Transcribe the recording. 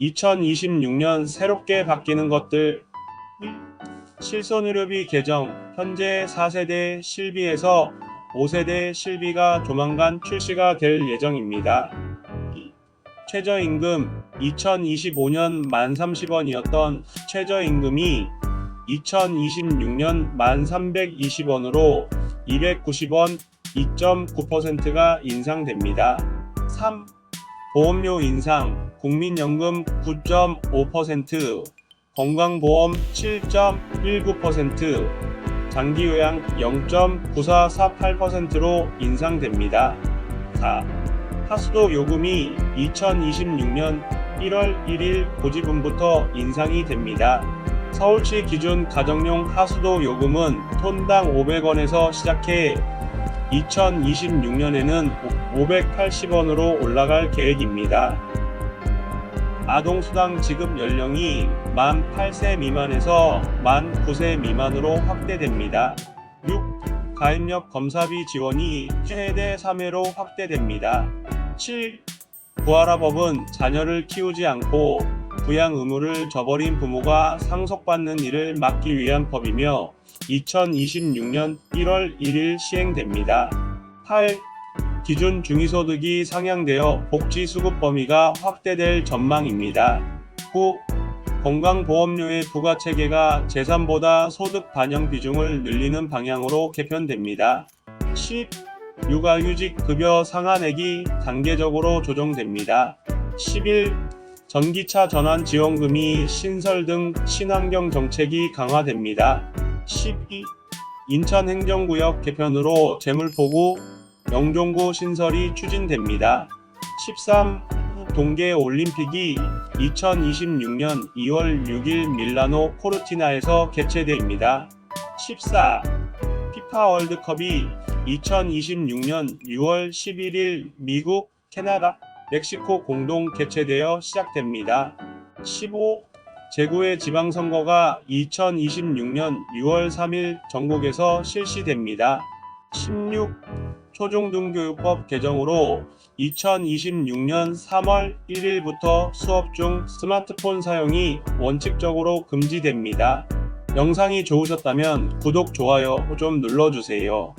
2026년 새롭게 바뀌는 것들 실손의료비 개정 현재 4세대 실비에서 5세대 실비가 조만간 출시가 될 예정입니다. 최저임금 2025년 1,030원이었던 최저임금이 2026년 1,320원으로 290원 2.9%가 인상됩니다. 3. 보험료 인상 국민연금 9.5% 건강보험 7.19% 장기요양 0.9448%로 인상됩니다. 4. 하수도 요금이 2026년 1월 1일 고지분부터 인상이 됩니다. 서울시 기준 가정용 하수도 요금은 톤당 500원에서 시작해 2026년에는 580원으로 올라갈 계획입니다. 아동수당 지급 연령이 만 8세 미만에서 만 9세 미만으로 확대됩니다. 6. 가입력 검사비 지원이 최대 3회로 확대됩니다. 7. 부활아법은 자녀를 키우지 않고 부양 의무를 저버린 부모가 상속받는 일을 막기 위한 법이며 2026년 1월 1일 시행됩니다. 8. 기준 중위소득이 상향되어 복지 수급 범위가 확대될 전망입니다. 9. 건강보험료의 부과체계가 재산보다 소득 반영 비중을 늘리는 방향으로 개편됩니다. 10. 육아휴직 급여 상한액이 단계적으로 조정됩니다. 11. 전기차 전환 지원금이 신설 등 친환경 정책이 강화됩니다. 12. 인천행정구역 개편으로 재물포구, 영종구 신설이 추진됩니다. 13. 동계올림픽이 2026년 2월 6일 밀라노 코르티나에서 개최됩니다. 14. 피파 월드컵이 2026년 6월 11일 미국, 캐나다, 멕시코 공동 개최되어 시작됩니다. 15. 제9회 지방선거가 2026년 6월 3일 전국에서 실시됩니다. 16. 초중등교육법 개정으로 2026년 3월 1일부터 수업 중 스마트폰 사용이 원칙적으로 금지됩니다. 영상이 좋으셨다면 구독, 좋아요 좀 눌러주세요.